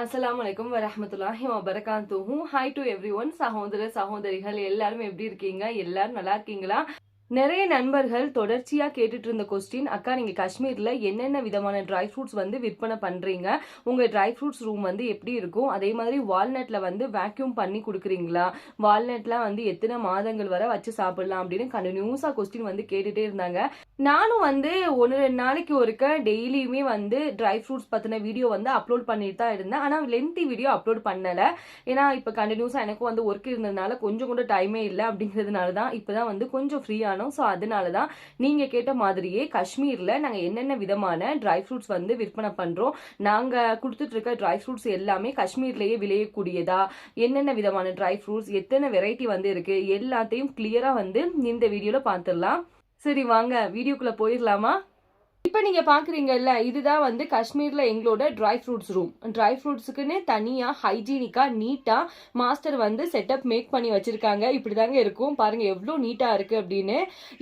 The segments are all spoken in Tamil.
அஸ்லாம் வலைக்கம் வரமத்துல்லாஹி வபரகாத்துஹு ஹாய் டு எவ்ரி ஒன் சகோதர சகோதரிகள் எல்லாரும் எப்படி இருக்கீங்க? எல்லாரும் நல்லா இருக்கீங்களா? நிறைய நண்பர்கள் தொடர்ச்சியாக கேட்டுட்டு இருந்த கொஸ்டின் அக்கா நீங்கள் காஷ்மீரில் என்னென்ன விதமான ட்ரை ஃப்ரூட்ஸ் வந்து விற்பனை பண்ணுறீங்க உங்கள் ட்ரை ஃப்ரூட்ஸ் ரூம் வந்து எப்படி இருக்கும்? அதே மாதிரி வால்நட்டில் வந்து வேக்யூம் பண்ணி கொடுக்குறீங்களா? வால்நட்லாம் வந்து எத்தனை மாதங்கள் வரை வச்சு சாப்பிடலாம்? அப்படின்னு கண்டினியூஸாக கொஸ்டின் வந்து கேட்டுட்டே இருந்தாங்க. நானும் வந்து ஒன்று ரெண்டு நாளைக்கு ஒருக்க டெய்லியுமே வந்து ட்ரை ஃப்ரூட்ஸ் பற்றின வீடியோ வந்து அப்லோட் பண்ணிட்டு தான் இருந்தேன். ஆனால் லென்த்தி வீடியோ அப்லோட் பண்ணலை. ஏன்னா இப்போ கண்டினியூஸாக எனக்கும் வந்து ஒர்க் இருந்ததுனால கொஞ்சம் கூட டைமே இல்லை அப்படிங்கிறதுனால தான் இப்போ தான் வந்து கொஞ்சம் ஃப்ரீயான ஆனோம் ஸோ அதனால தான் நீங்கள் கேட்ட மாதிரியே காஷ்மீரில் நாங்கள் என்னென்ன விதமான ட்ரை ஃப்ரூட்ஸ் வந்து விற்பனை பண்ணுறோம் நாங்கள் கொடுத்துட்ருக்க ட்ரை ஃப்ரூட்ஸ் எல்லாமே காஷ்மீர்லேயே விளையக்கூடியதா என்னென்ன விதமான ட்ரை ஃப்ரூட்ஸ் எத்தனை வெரைட்டி வந்து இருக்குது எல்லாத்தையும் கிளியராக வந்து இந்த வீடியோவில் பார்த்துடலாம் சரி வாங்க வீடியோக்குள்ளே போயிடலாமா? இப்போ நீங்கள் பார்க்குறீங்கல்ல இதுதான் வந்து காஷ்மீரில் எங்களோட ட்ரை ஃப்ரூட்ஸ் ரூம் ட்ரை ஃப்ரூட்ஸுக்குன்னு தனியாக ஹைஜீனிக்காக நீட்டாக மாஸ்டர் வந்து செட்டப் மேக் பண்ணி வச்சுருக்காங்க. இப்படி தாங்க இருக்கும். பாருங்கள் எவ்வளோ நீட்டாக இருக்குது அப்படின்னு.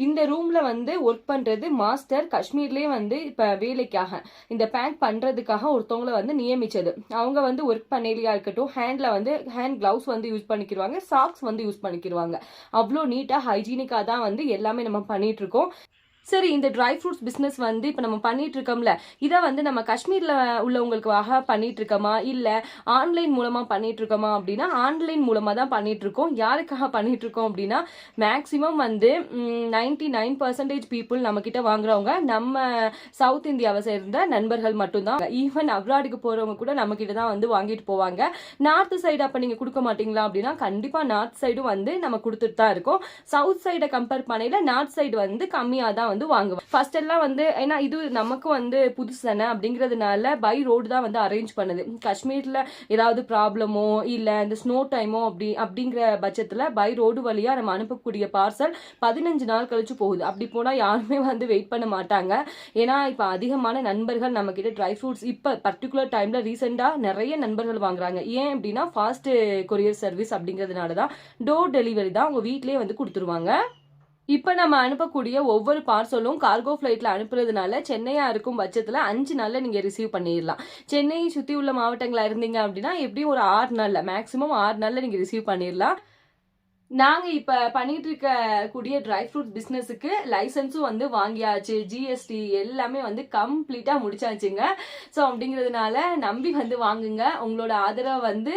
இந்த ரூமில் வந்து ஒர்க் பண்ணுறது மாஸ்டர் காஷ்மீர்லேயே வந்து இப்போ வேலைக்காக இந்த பேக் பண்ணுறதுக்காக ஒருத்தவங்களை வந்து நியமித்தது அவங்க வந்து ஒர்க் பண்ணலையா இருக்கட்டும் ஹேண்டில் வந்து ஹேண்ட் க்ளவுஸ் வந்து யூஸ் பண்ணிக்கிடுவாங்க சாக்ஸ் வந்து யூஸ் பண்ணிக்கிடுவாங்க அவ்வளோ நீட்டாக ஹைஜீனிக்காக தான் வந்து எல்லாமே நம்ம பண்ணிகிட்ருக்கோம் இருக்கோம். சரி இந்த ட்ரை ஃப்ரூட்ஸ் பிஸ்னஸ் வந்து இப்போ நம்ம பண்ணிட்டு இருக்கோம்ல இதை வந்து நம்ம காஷ்மீரில் உள்ளவங்களுக்காக பண்ணிட்டு இருக்கோமா இல்லை ஆன்லைன் மூலமாக பண்ணிட்டு இருக்கோமா அப்படின்னா ஆன்லைன் மூலமாக தான் பண்ணிட்டு இருக்கோம் யாருக்காக பண்ணிட்டு இருக்கோம் அப்படின்னா மேக்ஸிமம் வந்து நைன்டி நைன் பர்சன்டேஜ் பீப்புள் நம்ம கிட்ட வாங்குறவங்க நம்ம சவுத் இந்தியாவை சேர்ந்த நண்பர்கள் மட்டும்தான். ஈவன் அப்ராடுக்கு போறவங்க கூட நம்ம கிட்ட தான் வந்து வாங்கிட்டு போவாங்க. நார்த் சைடு அப்போ நீங்க கொடுக்க மாட்டீங்களா அப்படின்னா கண்டிப்பா நார்த் சைடும் வந்து நம்ம கொடுத்துட்டு தான் இருக்கோம் சவுத் சைடை கம்பேர் பண்ணையில நார்த் சைடு வந்து கம்மியாக தான் வந்து வந்து வாங்குவோம் ஃபர்ஸ்ட் எல்லாம் வந்து ஏன்னா இது நமக்கு வந்து புதுசு தானே அப்படிங்கிறதுனால பை ரோடு தான் வந்து அரேஞ்ச் பண்ணுது. காஷ்மீர்ல ஏதாவது ப்ராப்ளமோ இல்ல இந்த ஸ்னோ டைமோ அப்படி அப்படிங்கிற பட்சத்துல பை ரோடு வழியா நம்ம அனுப்பக்கூடிய பார்சல் பதினஞ்சு நாள் கழிச்சு போகுது. அப்படி போனா யாருமே வந்து வெயிட் பண்ண மாட்டாங்க. ஏன்னா இப்ப அதிகமான நண்பர்கள் நம்ம கிட்ட ட்ரை ஃப்ரூட்ஸ் இப்ப பர்டிகுலர் டைம்ல ரீசெண்டா நிறைய நண்பர்கள் வாங்குறாங்க. ஏன் அப்படின்னா ஃபாஸ்ட் கொரியர் சர்வீஸ் அப்படிங்கிறதுனால தான் டோர் டெலிவரி தான் அவங்க வீட்லயே வந்து கொடுத்துருவாங்க. இப்போ நம்ம அனுப்பக்கூடிய ஒவ்வொரு பார்சலும் கார்கோ ஃப்ளைட்டில் அனுப்புறதுனால சென்னையாக இருக்கும் பட்சத்தில் அஞ்சு நாளில் நீங்கள் ரிசீவ் பண்ணிடலாம். சென்னையை சுற்றி உள்ள மாவட்டங்களாக இருந்தீங்க அப்படின்னா எப்படியும் ஒரு ஆறு நாளில் மேக்ஸிமம் ஆறு நாளில் நீங்கள் ரிசீவ் பண்ணிடலாம். நாங்கள் இப்போ பண்ணிட்டு இருக்க கூடிய ட்ரை ஃப்ரூட் பிஸ்னஸுக்கு லைசன்ஸும் வந்து வாங்கியாச்சு. ஜிஎஸ்டி எல்லாமே வந்து கம்ப்ளீட்டாக முடிச்சாச்சுங்க. ஸோ அப்படிங்கிறதுனால நம்பி வந்து வாங்குங்க. உங்களோட ஆதரவை வந்து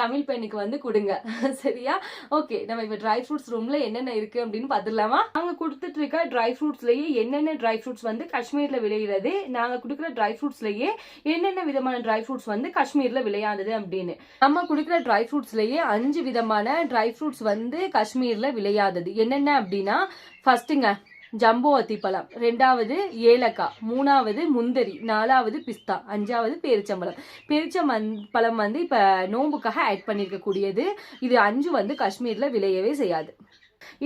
தமிழ் பெண்ணுக்கு வந்து கொடுங்க. சரியா? ஓகே நம்ம இப்போ ட்ரை ஃப்ரூட்ஸ் ரூமில் என்னென்ன இருக்குது அப்படின்னு பார்த்துடலாமா? நாங்கள் கொடுத்துட்டு இருக்க ட்ரை ஃப்ரூட்ஸ்லேயே என்னென்ன ட்ரை ஃப்ரூட்ஸ் வந்து காஷ்மீரில் விளையிறது? நாங்கள் கொடுக்குற ட்ரை ஃப்ரூட்ஸ்லேயே என்னென்ன விதமான ட்ரை ஃப்ரூட்ஸ் வந்து காஷ்மீரில் விளையாடுது அப்படின்னு. நம்ம கொடுக்குற ட்ரை ஃப்ரூட்ஸ்லேயே அஞ்சு விதமான ட்ரை ஃப்ரூட்ஸ் வந்து காஷ்மீரில் விளையாதது. என்னென்ன அப்படின்னா ஃபர்ஸ்ட்டுங்க ஜம்போ அத்திப்பழம் ரெண்டாவது ஏலக்காய் மூணாவது முந்திரி நாலாவது பிஸ்தா அஞ்சாவது பேரிச்சம்பழம். பேரிச்சம் பழம் வந்து இப்போ நோம்புக்காக ஆட் பண்ணியிருக்கக்கூடியது இது அஞ்சு வந்து காஷ்மீரில் விளையவே செய்யாது.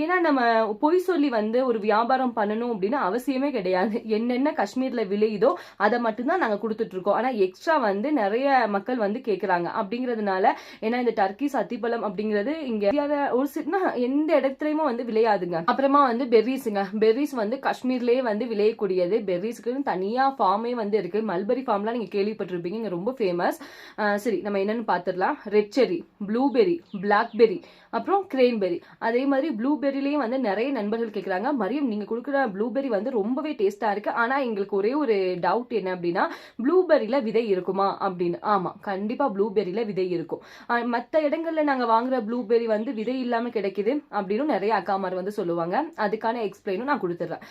ஏன்னா நம்ம பொய் சொல்லி வந்து ஒரு வியாபாரம் பண்ணணும் அப்படின்னு அவசியமே கிடையாது. என்னென்ன காஷ்மீர்ல விளையுதோ அதை மட்டும்தான் நாங்க கொடுத்துட்டு இருக்கோம் ஆனா எக்ஸ்ட்ரா வந்து நிறைய மக்கள் வந்து கேக்குறாங்க. அப்படிங்கறதுனால ஏன்னா இந்த டர்க்கி சத்திப்பழம் அப்படிங்கிறது இங்க ஒரு சின்ன எந்த இடத்துலயுமே வந்து விளையாதுங்க. அப்புறமா வந்து பெர்ரிஸுங்க பெர்ரிஸ் வந்து காஷ்மீர்லயே வந்து விளையக்கூடியது. பெர்ரிஸ்க்குன்னு தனியா ஃபார்மே வந்து இருக்கு. மல்பரி ஃபார்ம்லாம் நீங்க கேள்விப்பட்டிருப்பீங்க. இங்க ரொம்ப ஃபேமஸ் சரி நம்ம என்னன்னு பார்த்துடலாம் ரெட் செரி ப்ளூபெரி பிளாக்பெரி அப்புறம் கிரேன்பெரி அதே மாதிரி ப்ளூபெரிலையும் வந்து நிறைய நண்பர்கள் கேட்குறாங்க மரியம் நீங்கள் கொடுக்குற ப்ளூபெரி வந்து ரொம்பவே டேஸ்ட்டாக இருக்குது ஆனால் எங்களுக்கு ஒரே ஒரு டவுட் என்ன அப்படின்னா ப்ளூபெரியில் விதை இருக்குமா அப்படின்னு. ஆமாம் கண்டிப்பாக ப்ளூபெரியில் விதை இருக்கும். மற்ற இடங்களில் நாங்கள் வாங்குகிற ப்ளூபெரி வந்து விதை இல்லாமல் கிடைக்குது அப்படின்னு நிறைய அக்காமார் வந்து சொல்லுவாங்க. அதுக்கான எக்ஸ்பிளைனும் நான் கொடுத்துட்றேன்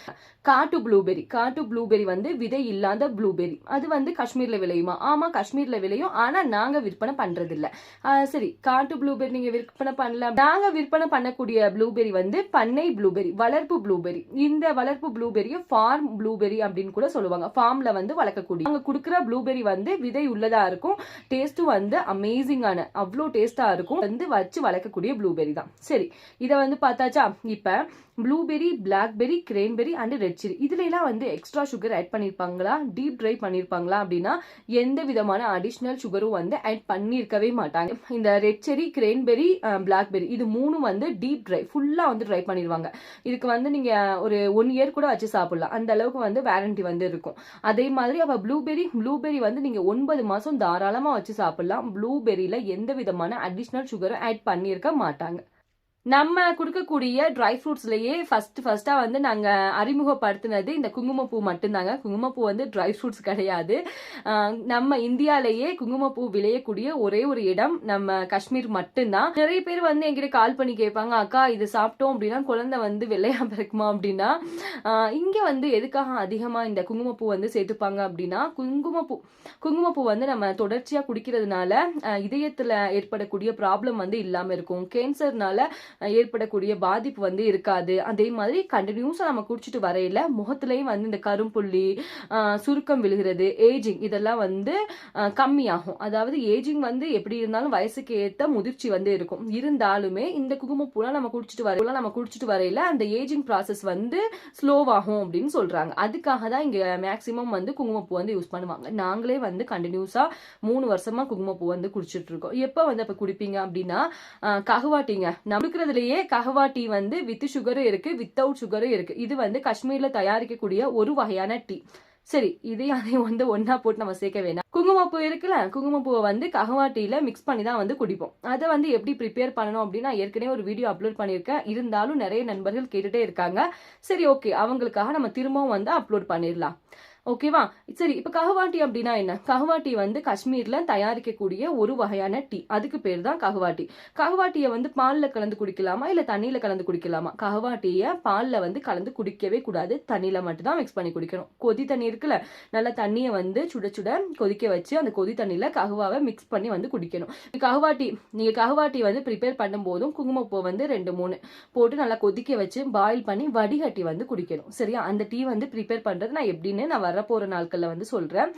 காட்டு ப்ளூபெரி காட்டு ப்ளூபெரி வந்து விதை இல்லாத ப்ளூபெரி அது வந்து காஷ்மீரில் விளையுமா? ஆமாம் காஷ்மீரில் விளையும். ஆனால் நாங்கள் விற்பனை பண்ணுறதில்ல சரி காட்டு ப்ளூபெரி நீங்கள் விற்பனை பண்ணல. நாங்கள் விற்பனை பண்ணக்கூடிய ப்ளூபெரி வந்து பண்ணை ப்ளூபெரி வளர்ப்பு ப்ளூபெரி இந்த வளர்ப்பு ப்ளூபெரியை ஃபார்ம் ப்ளூபெரி அப்படின்னு கூட சொல்லுவாங்க. ஃபார்ம்ல வந்து வளர்க்கக்கூடிய அங்க கொடுக்குற ப்ளூபெரி வந்து விதை உள்ளதா இருக்கும். டேஸ்ட்டும் வந்து அமேசிங்கான அவ்வளோ டேஸ்டா இருக்கும். வந்து வச்சு வளர்க்கக்கூடிய ப்ளூபெரி தான். சரி இதை வந்து பார்த்தாச்சா? இப்போ blueberry blackberry cranberry and red chilli இதுலலாம் வந்து எக்ஸ்ட்ரா சுகர் ஆட் பண்ணியிருப்பாங்களா டீப் ட்ரை பண்ணியிருப்பாங்களா அப்படின்னா எந்த விதமான அடிஷ்னல் சுகரும் வந்து ஆட் பண்ணியிருக்கவே மாட்டாங்க. இந்த ரெட் செரி கிரேன்பெரி பிளாக்பெரி இது மூணும் வந்து டீப் ட்ரை ஃபுல் ஃபுல்லாக வந்து ட்ரை பண்ணிடுவாங்க. இதுக்கு வந்து நீங்கள் ஒரு ஒன் இயர் கூட வச்சு சாப்பிட்லாம். அந்த அளவுக்கு வந்து வேரண்டி வந்து இருக்கும். அதே மாதிரி அப்போ ப்ளூபெரி ப்ளூபெரி வந்து நீங்கள் ஒன்பது மாதம் தாராளமாக வச்சு சாப்பிட்லாம். ப்ளூபெரியில் எந்த விதமான அடிஷ்னல் சுகரும் ஆட் பண்ணியிருக்க மாட்டாங்க. நம்ம கொடுக்கக்கூடிய ட்ரை ஃப்ரூட்ஸ்லேயே ஃபஸ்ட்டு ஃபஸ்ட்டாக வந்து நாங்கள் அறிமுகப்படுத்தினது இந்த குங்குமப்பூ மட்டும்தாங்க. குங்குமப்பூ வந்து ட்ரை ஃப்ரூட்ஸ் கிடையாது. நம்ம இந்தியாலேயே குங்குமப்பூ விளையக்கூடிய ஒரே ஒரு இடம் நம்ம காஷ்மீர் மட்டும்தான். நிறைய பேர் வந்து எங்கிட்ட கால் பண்ணி கேட்பாங்க அக்கா இது சாப்பிட்டோம் அப்படின்னா குழந்தை வந்து விளையாம பிறக்குமா? அப்படின்னா இங்கே வந்து எதுக்காக அதிகமாக இந்த குங்குமப்பூ வந்து சேர்த்துப்பாங்க அப்படின்னா குங்குமப்பூ குங்குமப்பூ வந்து நம்ம தொடர்ச்சியாக குடிக்கிறதுனால இதயத்தில் ஏற்படக்கூடிய ப்ராப்ளம் வந்து இல்லாமல் இருக்கும். கேன்சர்னால ஏற்படக்கூடிய பாதிப்பு வந்து இருக்காது. அதே மாதிரி கண்டினியூஸாக நம்ம குடிச்சிட்டு வரையில முகத்துலையும் வந்து இந்த கரும்புள்ளி சுருக்கம் விழுகிறது ஏஜிங் இதெல்லாம் வந்து கம்மியாகும். அதாவது ஏஜிங் வந்து எப்படி இருந்தாலும் வயசுக்கு ஏற்ற முதிர்ச்சி வந்து இருக்கும். இருந்தாலுமே இந்த குங்குமப்பூலாம் நம்ம குடிச்சிட்டு வர நம்ம குடிச்சிட்டு வரையில அந்த ஏஜிங் ப்ராசஸ் வந்து ஸ்லோவாகும் அப்படின்னு சொல்றாங்க. அதுக்காக தான் இங்க மேக்சிமம் வந்து குங்குமப்பூ வந்து யூஸ் பண்ணுவாங்க. நாங்களே வந்து கண்டினியூஸா மூணு வருஷமா குங்குமப்பூ வந்து குடிச்சிட்டு இருக்கோம். எப்போ வந்து அப்ப குடிப்பீங்க அப்படின்னா ககுவாட்டிங்க. கஹவாட்டிங்க நம்ம குடுக்கறதுலயே டீ வந்து வித் சுகரும் இருக்கு வித்தவுட் சுகரும் இருக்கு. இது வந்து காஷ்மீர்ல தயாரிக்கக்கூடிய ஒரு வகையான டீ. சரி இதையும் அதையும் வந்து ஒன்னா போட்டு நம்ம சேர்க்க வேணாம். குங்குமப்பூ இருக்குல்ல குங்குமப்பூவை வந்து கஹவாட்டியில மிக்ஸ் பண்ணி தான் வந்து குடிப்போம். அதை வந்து எப்படி ப்ரிப்பேர் பண்ணணும் அப்படின்னு நான் ஏற்கனவே ஒரு வீடியோ அப்லோட் பண்ணியிருக்கேன். இருந்தாலும் நிறைய நண்பர்கள் கேட்டுட்டே இருக்காங்க. சரி ஓகே அவங்களுக்காக நம்ம திரும்பவும் வந்து அப்லோட் பண்ணிடலாம். ஓகேவா சரி இப்ப கஹவாட்டி அப்படின்னா என்ன? கஹவாட்டி வந்து காஷ்மீர்ல தயாரிக்கக்கூடிய ஒரு வகையான டீ. அதுக்கு பேர் தான் கஹவாட்டி. கஹவாட்டியை வந்து பால்ல கலந்து குடிக்கலாமா? இல்ல தண்ணியில கலந்து குடிக்கலாமா? கஹவாட்டிய பால்ல வந்து கலந்து குடிக்கவே கூடாது. தண்ணியில மட்டும்தான் மிக்ஸ் பண்ணி குடிக்கணும். கொதி தண்ணி இருக்குல்ல? நல்ல தண்ணியை வந்து சுட சுட கொதிக்க வச்சு அந்த கொதி தண்ணியில கஹவாவை மிக்ஸ் பண்ணி வந்து குடிக்கணும். கஹவாட்டி நீங்க கஹவாட்டி வந்து ப்ரிப்பேர் பண்ணும் போதும் குங்குமப்பூ வந்து ரெண்டு மூணு போட்டு நல்லா கொதிக்க வச்சு பாயில் பண்ணி வடிகட்டி வந்து குடிக்கணும். சரியா? அந்த டீ வந்து ப்ரிப்பேர் பண்றது நான் எப்படின்னு நான் வர வரப்போற நாட்கள்ல வந்து சொல்றேன்.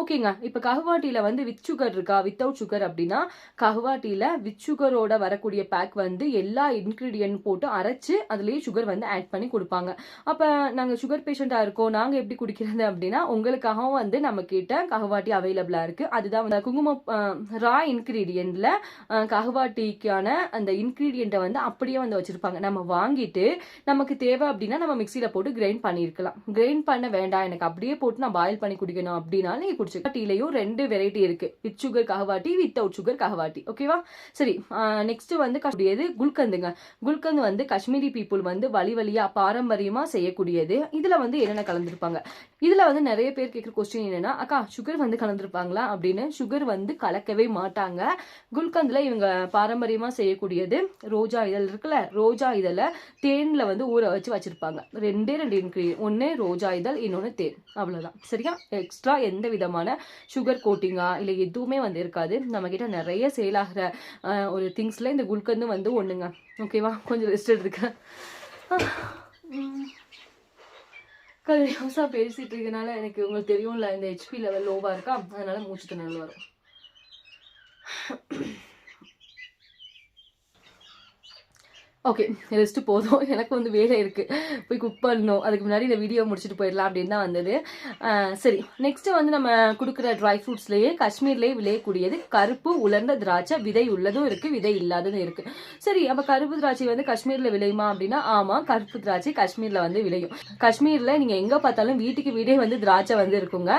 ஓகேங்க. இப்ப கஹவாட்டில வந்து வித் சுகர் இருக்கா? வித்தவுட் சுகர் அப்படின்னா கஹவாட்டில வித் சுகரோட வரக்கூடிய பேக் வந்து எல்லா இன்க்ரீடியன்ட் போட்டு அரைச்சு அதுலயே சுகர் வந்து ஆட் பண்ணி கொடுப்பாங்க. அப்ப நாங்க சுகர் பேஷண்டா இருக்கோம். நாங்க எப்படி குடிக்கிறது அப்படின்னா உங்களுக்காகவும் வந்து நம்ம கிட்ட கஹவாட்டி அவைலபிளா இருக்கு. அதுதான் வந்து குங்குமம் ரா இன்கிரீடியன்ட்ல கஹவாட்டிக்கான அந்த இன்க்ரீடியண்ட்டை வந்து அப்படியே வந்து வச்சிருப்பாங்க. நம்ம வாங்கிட்டு நமக்கு தேவை அப்படின்னா நம்ம மிக்சியில போட்டு கிரைண்ட் பண்ணிருக்கலாம். கிரைண்ட் பண்ண வேண்டாம். எனக்கு அப்படியே போட்டு நான் பாயில் பண்ணி குடிக்கணும் அப்படின்னா நீ குடிச்சுக்கலாம் டீலையும் ரெண்டு வெரைட்டி இருக்கு. வித் சுகர் கஹவாட்டி வித்தவுட் சுகர் கஹவாட்டி. ஓகேவா சரி நெக்ஸ்ட் வந்து கூடியது குல்கந்துங்க. குல்கந்து வந்து காஷ்மீரி பீப்புள் வந்து வழி வழியா பாரம்பரியமா செய்யக்கூடியது. இதுல வந்து என்னென்ன கலந்துருப்பாங்க? இதுல வந்து நிறைய பேர் கேட்குற கொஸ்டின் என்னன்னா அக்கா சுகர் வந்து கலந்துருப்பாங்களா? அப்படின்னு. சுகர் வந்து கலக்கவே மாட்டாங்க. குல்கந்துல இவங்க பாரம்பரியமா செய்யக்கூடியது ரோஜா இதழ் இருக்குல்ல ரோஜா இதழை தேன்ல வந்து ஊற வச்சு வச்சிருப்பாங்க. ரெண்டே ரெண்டு இன்க்ரீடியன் ஒன்னு ரோஜா இதழ் இன்னொன்னு தேன். அவ்வளோதான் சரியா? எக்ஸ்ட்ரா எந்த விதமான சுகர் கோட்டிங்கா இல்லை எதுவுமே வந்து இருக்காது நம்மக்கிட்ட நிறைய சேல் ஆகிற ஒரு திங்ஸில் இந்த குல்கந்து வந்து ஒன்றுங்க ஓகேவா கொஞ்சம் ரெஸ்ட் எடுத்துக்கிறேன் கல்யாணம் பேசிகிட்டு இருக்கனால எனக்கு உங்களுக்கு தெரியும்ல இந்த ஹெச்பி லெவல் லோவாக இருக்கா? அதனால மூச்சு திணறல் வரும். ஓகே ரெஸ்ட் போதும். எனக்கு வந்து வேலை இருக்குது போய் குக் பண்ணணும். அதுக்கு முன்னாடி இந்த வீடியோ முடிச்சுட்டு போயிடலாம் அப்படின்னு தான் வந்தது. சரி. நெக்ஸ்ட்டு வந்து நம்ம கொடுக்குற ட்ரை ஃப்ரூட்ஸ்லேயே காஷ்மீர்லேயே விளையக்கூடியது கருப்பு உலர்ந்த திராட்சை. விதை உள்ளதும் இருக்குது விதை இல்லாததும் இருக்குது சரி அப்போ கருப்பு திராட்சை வந்து காஷ்மீரில் விளையுமா அப்படின்னா ஆமாம் கருப்பு திராட்சை காஷ்மீரில் வந்து விளையும். காஷ்மீரில் நீங்கள் எங்கே பார்த்தாலும் வீட்டுக்கு வீடே வந்து திராட்சை வந்து இருக்குங்க.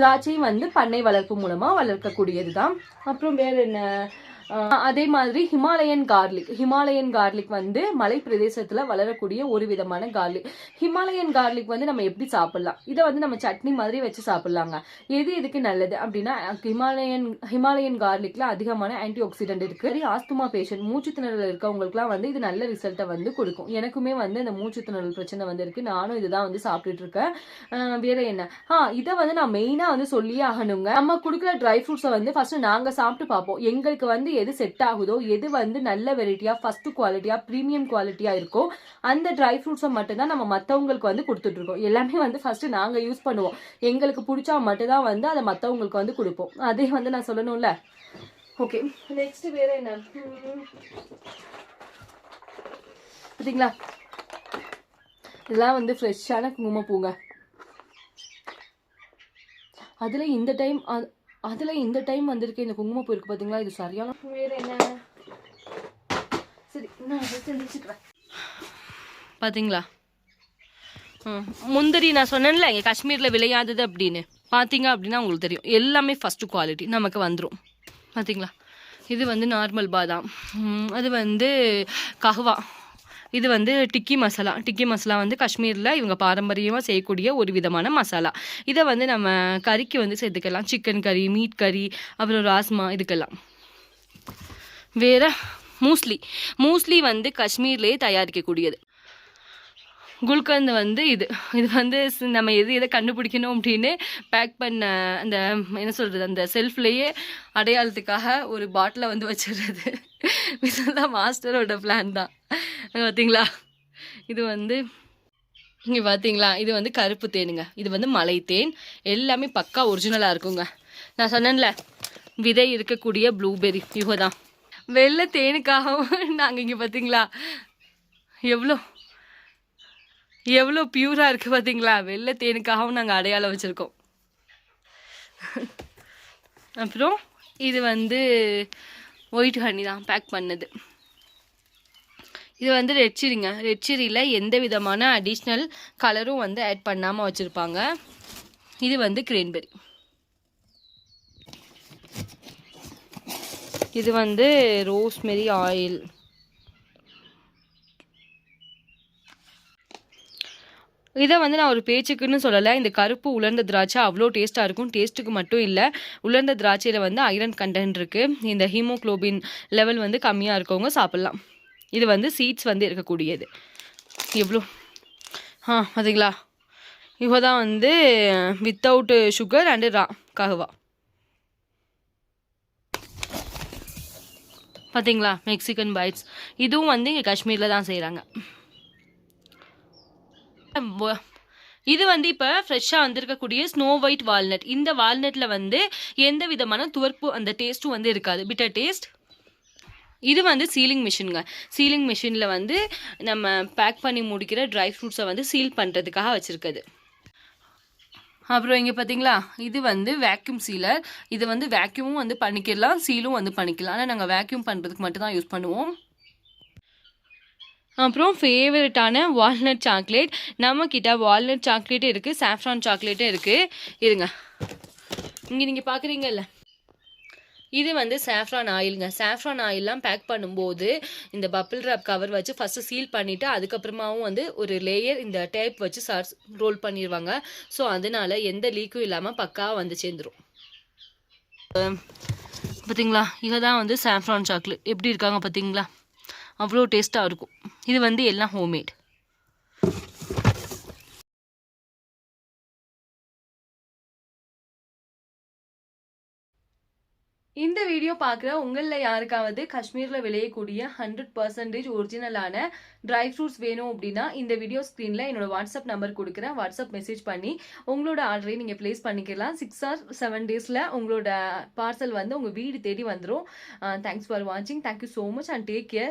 திராட்சையும் வந்து பண்ணை வளர்ப்பு மூலமாக வளர்க்கக்கூடியது தான் அப்புறம் வேறு என்ன? அதே மாதிரி ஹிமாலயன் கார்லிக் ஹிமாலயன் கார்லிக் வந்து மலை பிரதேசத்தில் வளரக்கூடிய ஒரு விதமான கார்லிக் ஹிமாலயன் கார்லிக் வந்து நம்ம எப்படி சாப்பிட்லாம்? இதை வந்து நம்ம சட்னி மாதிரி வச்சு சாப்பிட்லாங்க. எது எதுக்கு நல்லது அப்படின்னா ஹிமாலயன் ஹிமாலயன் கார்லிக்ல அதிகமான ஆன்டி ஆக்சிடென்ட் இருக்கு ஆஸ்துமா பேஷண்ட் மூச்சு திணறல் இருக்கவங்களுக்குலாம் வந்து இது நல்ல ரிசல்ட்டை வந்து கொடுக்கும். எனக்குமே வந்து இந்த மூச்சு திணறல் பிரச்சனை வந்து இருக்கு. நானும் இதுதான் வந்து சாப்பிட்டுட்டு இருக்கேன். வேற என்ன? ஆ இதை வந்து நான் மெயினா வந்து சொல்லியே ஆகணுங்க. நம்ம கொடுக்குற ட்ரை ஃப்ரூட்ஸை வந்து ஃபர்ஸ்ட் நாங்க சாப்பிட்டு பார்ப்போம். எங்களுக்கு வந்து எது செட் ஆகுதோ எது வந்து நல்ல வெரைட்டியாக ஃபஸ்ட்டு குவாலிட்டியாக ப்ரீமியம் குவாலிட்டியாக இருக்கோ அந்த ட்ரை ஃப்ரூட்ஸை மட்டும்தான் நம்ம மற்றவங்களுக்கு வந்து கொடுத்துட்ருக்கோம் எல்லாமே வந்து ஃபஸ்ட்டு நாங்கள் யூஸ் பண்ணுவோம். எங்களுக்கு பிடிச்சா மட்டும்தான் வந்து அதை மற்றவங்களுக்கு வந்து கொடுப்போம். அதே வந்து நான் சொல்லணும்ல? ஓகே நெக்ஸ்ட் வேற என்ன? பார்த்தீங்களா இதெல்லாம் வந்து ஃப்ரெஷ்ஷான குங்குமப்பூங்க. அதில் இந்த டைம் அதில் இந்த டைம் வந்திருக்கு இந்த குங்குமப்பூ போயிருக்கு பார்த்தீங்களா இது சரியான வேறு என்ன? சரி நான் தெரிஞ்சுக்கிறேன் பார்த்தீங்களா முந்திரி நான் சொன்னேன்ல இங்கே காஷ்மீரில் விளையாதது அப்படின்னு. பார்த்தீங்க அப்படின்னா உங்களுக்கு தெரியும். எல்லாமே ஃபஸ்ட்டு குவாலிட்டி நமக்கு வந்துடும் பார்த்தீங்களா இது வந்து நார்மல் பாதாம். அது வந்து கஹ்வா. இது வந்து டிக்கி மசாலா. டிக்கி மசாலா வந்து காஷ்மீரில் இவங்க பாரம்பரியமாக செய்யக்கூடிய ஒரு விதமான மசாலா. இதை வந்து நம்ம கறிக்கு வந்து சேர்த்துக்கலாம். சிக்கன் கறி மீட் கறி அப்புறம் ராஸ்மா இதுக்கெல்லாம். வேற மூஸ்லி. மூஸ்லி வந்து காஷ்மீர்லேயே தயாரிக்கக்கூடியது. குல்கந்த் வந்து இது இது வந்து நம்ம எது எதை கண்டுபிடிக்கணும் அப்படின்னு பேக் பண்ண அந்த என்ன சொல்கிறது அந்த செல்ஃப்லேயே அடையாளத்துக்காக ஒரு பாட்டிலை வந்து வச்சிடுறது. இதுதான் மாஸ்டரோட பிளான் தான். பார்த்தீங்களா இது வந்து இங்கே பார்த்தீங்களா இது வந்து கருப்பு தேனுங்க. இது வந்து மலை தேன். எல்லாமே பக்கா ஒரிஜினலாக இருக்குங்க. நான் சொன்னேன்ல விதை இருக்கக்கூடிய ப்ளூபெர்ரி இவ தான் வெள்ளை தேனுக்காகவும் நாங்கள் இங்கே பார்த்தீங்களா எவ்வளோ எவ்வளோ பியூராக இருக்குது பார்த்தீங்களா வெள்ளை தேனுக்காகவும் நாங்கள் அடையாளம் வச்சுருக்கோம். அப்புறம் இது வந்து ஒயிட் ஹனி தான் பேக் பண்ணது. இது வந்து ரெட் சில்லிங்க ரெட் சில்லியில் எந்த விதமான அடிஷ்னல் கலரும் வந்து ஆட் பண்ணாமல் வச்சுருப்பாங்க. இது வந்து கிரேன்பெரி இது வந்து ரோஸ்மெரி ஆயில் இதை வந்து நான் ஒரு பேச்சுக்குன்னு சொல்லலை. இந்த கருப்பு உலர்ந்த திராட்சை அவ்வளோ டேஸ்ட்டாக இருக்கும். டேஸ்ட்டுக்கு மட்டும் இல்லை. உலர்ந்த திராட்சையில் வந்து ஐரன் கண்டென்ட் இருக்குது இந்த ஹீமோக்ளோபின் லெவல் வந்து கம்மியாக இருக்கவங்க சாப்பிட்லாம். இது வந்து சீட்ஸ் வந்து இருக்கக்கூடியது. எவ்வளோ ஆ பார்த்தீங்களா இவ தான் வந்து வித்தவுட்டு சுகர் அண்டு ரா கஹுவா பார்த்தீங்களா மெக்சிகன் பைட்ஸ் இதுவும் வந்து இங்கே காஷ்மீரில் தான் செய்கிறாங்க இது வந்து இப்போ ஃப்ரெஷ்ஷாக வந்திருக்கக்கூடிய ஸ்னோ ஒயிட் வால்நட் இந்த வால்நட்டில் வந்து எந்த விதமான துவர்ப்பு அந்த டேஸ்ட்டும் வந்து இருக்காது. பிட்டர் டேஸ்ட் இது வந்து சீலிங் மிஷினுங்க சீலிங் மிஷினில் வந்து நம்ம பேக் பண்ணி முடிக்கிற ட்ரை ஃப்ரூட்ஸை வந்து சீல் பண்ணுறதுக்காக வச்சுருக்குது. அப்புறம் இங்கே பார்த்தீங்களா இது வந்து வேக்யூம் சீலர் இது வந்து வேக்யூமும் வந்து பண்ணிக்கிடலாம் சீலும் வந்து பண்ணிக்கலாம் ஆனால் நாங்கள் வேக்யூம் பண்ணுறதுக்கு மட்டும் தான் யூஸ் பண்ணுவோம். அப்புறம் ஃபேவரட்டான வால்நட் சாக்லேட் நம்மக்கிட்ட வால்நட் சாக்லேட்டும் இருக்குது சாஃப்ரான் சாக்லேட்டும் இருக்குது இருங்க. இங்கே நீங்கள் பார்க்குறீங்கல்ல இது வந்து சாஃப்ரான் ஆயிலுங்க சாஃப்ரான் ஆயிலெலாம் பேக் பண்ணும்போது இந்த பப்பிள் ரேப் கவர் வச்சு ஃபஸ்ட்டு சீல் பண்ணிவிட்டு அதுக்கப்புறமாவும் வந்து ஒரு லேயர் இந்த டேப் வச்சு சார் ரோல் பண்ணிடுவாங்க ஸோ அதனால எந்த லீக்கும் இல்லாமல் பக்காவாக வந்து சேர்ந்துரும். பார்த்தீங்களா இதை தான் வந்து சாஃப்ரான் சாக்லேட் எப்படி இருக்காங்க பார்த்தீங்களா அவ்வளோ டேஸ்ட்டாக இருக்கும். இது வந்து எல்லாம் ஹோம்மேட் இந்த வீடியோ பார்க்குற உங்களில் யாருக்காவது காஷ்மீரில் விளையக்கூடிய ஹண்ட்ரட் பர்சன்டேஜ் ஒரிஜினலான ட்ரை ஃப்ரூட்ஸ் வேணும் அப்படின்னா இந்த வீடியோ ஸ்க்ரீனில் என்னோட வாட்ஸ்அப் நம்பர் கொடுக்குறேன். வாட்ஸ்அப் மெசேஜ் பண்ணி உங்களோட ஆர்டரை நீங்கள் ப்ளேஸ் பண்ணிக்கலாம். சிக்ஸ் ஆர் செவன் டேஸில் உங்களோட பார்சல் வந்து உங்கள் வீடு தேடி வந்துடும் தேங்க்ஸ் ஃபார் வாட்சிங் thank you so much and take care